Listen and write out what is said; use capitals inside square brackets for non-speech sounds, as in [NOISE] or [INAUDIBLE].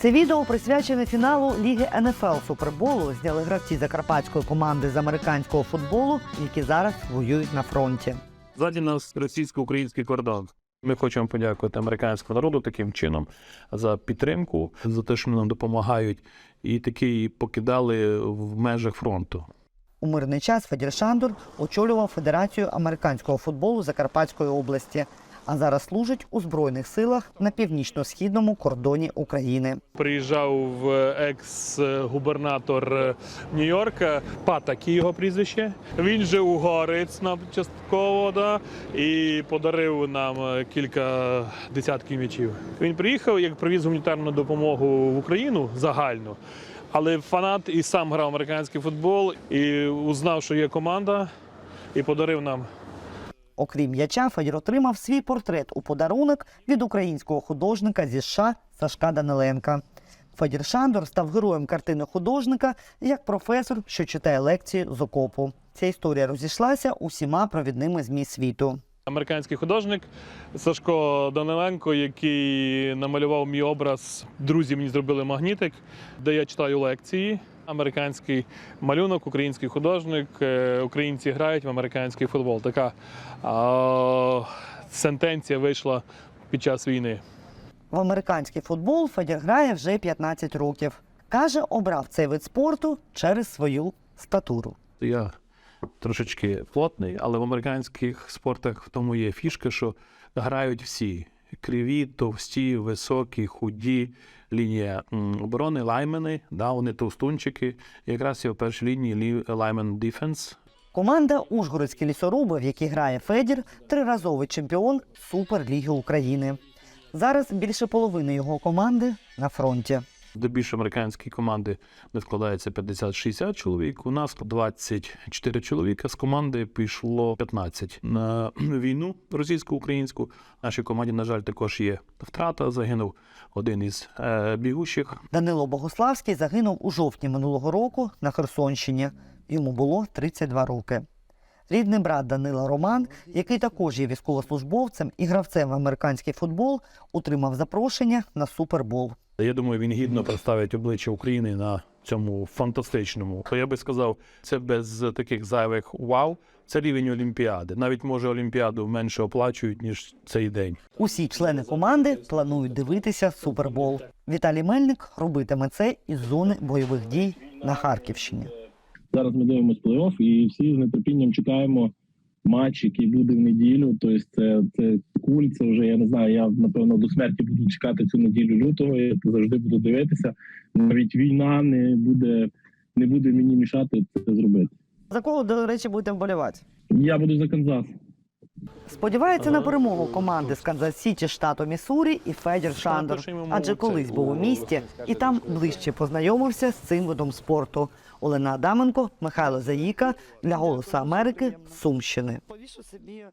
Це відео присвячене фіналу Ліги НФЛ Суперболу. Зняли гравці закарпатської команди з американського футболу, які зараз воюють на фронті. Ззаді нас російсько-український кордон. Ми хочемо подякувати американському народу таким чином за підтримку, за те, що нам допомагають, і такі покидали в межах фронту. У мирний час Федір Шандор очолював Федерацію американського футболу Закарпатської області, а зараз служить у збройних силах на північно-східному кордоні України. Приїжджав екс-губернатор Нью-Йорка, Патакі його прізвище. Він же угорець нам частково, да, і подарив нам кілька десятків м'ячів. Він приїхав, як привіз гуманітарну допомогу в Україну загальну. Але фанат і сам грав американський футбол, і узнав, що є команда, і подарив нам Окрім м'яча, Федір отримав свій портрет у подарунок від українського художника зі США Сашка Даниленка. Федір Шандор став героєм картини художника як професор, що читає лекції з окопу. Ця історія розійшлася усіма провідними змі світу. Американський художник Сашко Даниленко, який намалював мій образ. Друзі мені зробили магнітик, де я читаю лекції. Американський малюнок, український художник. е, Українці грають в американський футбол. Така а, сентенція вийшла під час війни. В американський футбол Федір грає вже 15 років. Каже, обрав цей вид спорту через свою статуру. Я трошечки плотний, але в американських спортах в тому є фішка, що грають всі: криві, товсті, високі, худі. Лінія оборони, лаймени, да, вони товстунчики. Якраз я в першій лінії лаймен дефенс. Команда Ужгородські лісоруби, в якій грає Федір, триразовий чемпіон Суперліги України. Зараз більше половини його команди на фронті. Де більше американські команди не складається 50-60 чоловік. У нас 24 чоловіка з команди пішло 15 на [CLEARS THROAT] війну російсько-українську. Нашій команді, на жаль, також є втрата. Загинув один із е, бігущих. Данило Богославський загинув у жовтні минулого року на Херсонщині. Йому було 32 роки. Рідний брат Данила Роман, який також є військовослужбовцем і гравцем в американський футбол, отримав запрошення на супербол. Я думаю, він гідно представить обличчя України на цьому фантастичному. То я би сказав, це без таких зайвих вау. Це рівень Олімпіади. Навіть може Олімпіаду менше оплачують ніж цей день. Усі члени команди планують дивитися супербол. Віталій Мельник робитиме це із зони бойових дій на Харківщині. Зараз ми дивимося плей-офф і всі з нетерпінням чекаємо матч, який буде в неділю. Тобто це, це куль, це вже я не знаю. Я напевно до смерті буду чекати цю неділю лютого. Я завжди буду дивитися. Навіть війна не буде, не буде мені мішати це зробити. За кого, до речі, будете вболівати? Я буду за Канзас. Сподівається на перемогу команди з Канзас Сіті, штату Міссурі і Федір Шандор. Адже колись був у місті і там ближче познайомився з цим видом спорту. Олена Адаменко, Михайло Заїка для Голосу Америки Сумщини. повішу собі